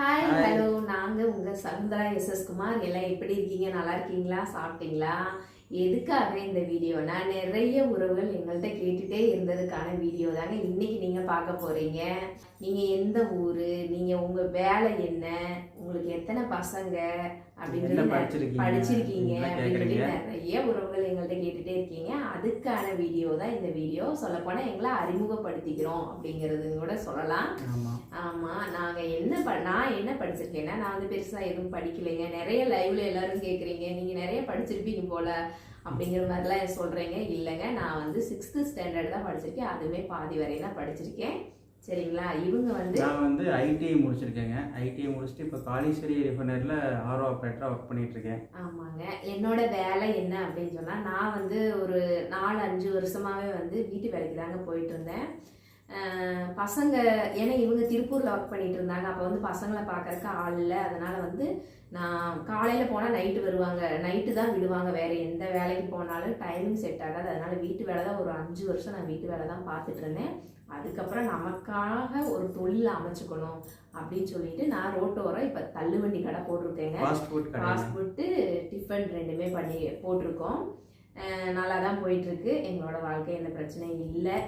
Hi Hi. Hello நாங்க உங்க Chandra S S Kumar. எல்லாம் எப்படி இருக்கீங்க? நல்லா இருக்கீங்களா? சாப்பிட்டீங்களா? எதுக்காக இந்த வீடியோனா நிறைய உறவுகள் எங்கள்கிட்ட கேட்டுட்டே இருந்ததுக்கான வீடியோ தாங்க இன்னைக்கு நீங்க பார்க்க போறீங்க. நீங்க எந்த ஊரு நீங்க உங்க வேலை என்ன உங்களுக்கு எத்தனை பசங்க அப்படின்னு படிச்சிருக்கீங்க? அப்படின்னு? நிறைய உறவுகள் எங்கள்கிட்ட கேட்டுட்டே இருக்கீங்க. அதுக்கான வீடியோ தான் இந்த வீடியோ. சொல்லப்போனா எங்களை அறிமுகப்படுத்திக்கிறோம் அப்படிங்கிறது கூட சொல்லலாம். ஆமா. ஆமா நாங்க என்ன ப நான் என்ன படிச்சிருக்கேன்னா நான் வந்து பெருசா எதுவும் படிக்கலைங்க. நிறைய லைவ்ல எல்லாரும் கேக்குறீங்க. நீங்க நிறைய படிச்சிருப்பீங்க போல. அப்படிங்கிற மாதிரிலாம் சொல்றீங்க. இல்லைங்க நான் வந்து சிக்ஸ்த் ஸ்டாண்டர்ட் தான் படிச்சிருக்கேன். அதுவுமே பாதி வரையும் தான் படிச்சிருக்கேன். சரிங்களா? இவங்க வந்து நான் வந்து ஐடிஐ முடிச்சிருக்கேங்க. ஐடிஐ முடிச்சுட்டு இப்போ காளீஸ்வரி ரிஃபைனரியில் ஆர்ஓ ஆப்ரேட்டராக ஒர்க் பண்ணிட்டு இருக்கேன் ஆமாங்க. என்னோட வேலை என்ன அப்படின்னு சொன்னா நான் வந்து ஒரு நாலு அஞ்சு வருஷமாவே வந்து வீட்டு வேலைக்கு தாங்க போயிட்டு இருந்தேன். பசங்க ஏன்னா இவங்க திருப்பூர்ல ஒர்க் பண்ணிட்டு இருந்தாங்க. அப்போ வந்து பசங்களை பார்க்கறதுக்கு ஆள் இல்லை. அதனால வந்து நான் காலையில போனா நைட்டு வருவாங்க. நைட்டு தான் விடுவாங்க. வேற எந்த வேலைக்கு போனாலும் டைமிங் செட் ஆகாது. அதனால வீட்டு வேலை தான் ஒரு அஞ்சு வருஷம் நான் வீட்டு வேலை தான் பார்த்துட்டு இருந்தேன். அதுக்கப்புறம் நமக்காக ஒரு தொழில் அமைச்சுக்கணும் அப்படின்னு சொல்லிட்டு நான் ரோட்டோரம் இப்போ தள்ளுவண்டி கடை போட்டிருக்கேங்க. ஃபாஸ்ட் ஃபுட்டு டிஃபன் ரெண்டுமே பண்ணி போட்டிருக்கோம். நல்லா தான் போயிட்டுருக்கு எங்களோட வாழ்க்கை எந்த பிரச்சனையும் இல்லை.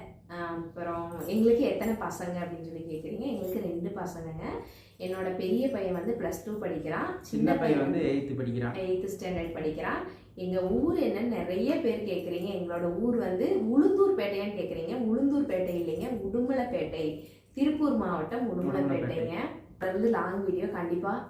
அப்புறம் எங்களுக்கு எத்தனை பசங்க அப்படின்னு சொல்லி கேட்குறீங்க எங்களுக்கு ரெண்டு பசங்கங்க. என்னோட பெரிய பையன் வந்து ப்ளஸ் டூ படிக்கிறான். சின்ன பையன் வந்து எயித்து படிக்கிறான். எயித்து ஸ்டாண்டர்ட் படிக்கிறான். எங்கள் ஊர் என்னன்னு நிறைய பேர் கேட்குறீங்க எங்களோட ஊர் வந்து உளுந்தூர் பேட்டையான்னு கேட்குறீங்க உளுந்தூர் பேட்டை இல்லைங்க. உடுமலைப்பேட்டை. திருப்பூர் மாவட்டம் உடுமலைப்பேட்டைங்க. வந்து லாங் வீடியோ கண்டிப்பாக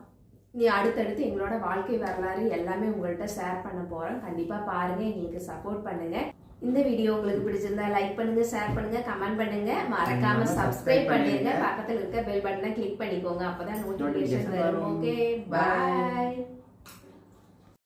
நீ அடுத்தடுத்து எங்களோட வாழ்க்கை வரலாறு எல்லாமே உங்கள்கிட்ட ஷேர் பண்ண போகிறோம் கண்டிப்பாக பாருங்கள் எங்களுக்கு சப்போர்ட் பண்ணுங்கள் இந்த வீடியோ உங்களுக்கு பிடிச்சிருந்தா லைக் பண்ணுங்க ஷேர் பண்ணுங்க கமெண்ட் பண்ணுங்க மறக்காம சப்ஸ்கிரைப் பண்ணிருங்க. பக்கத்துல இருக்க பெல் பட்டனை கிளிக் பண்ணிக்கோங்க அப்பதான் நோட்டிபிகேஷன் வரும். ஓகே. பாய்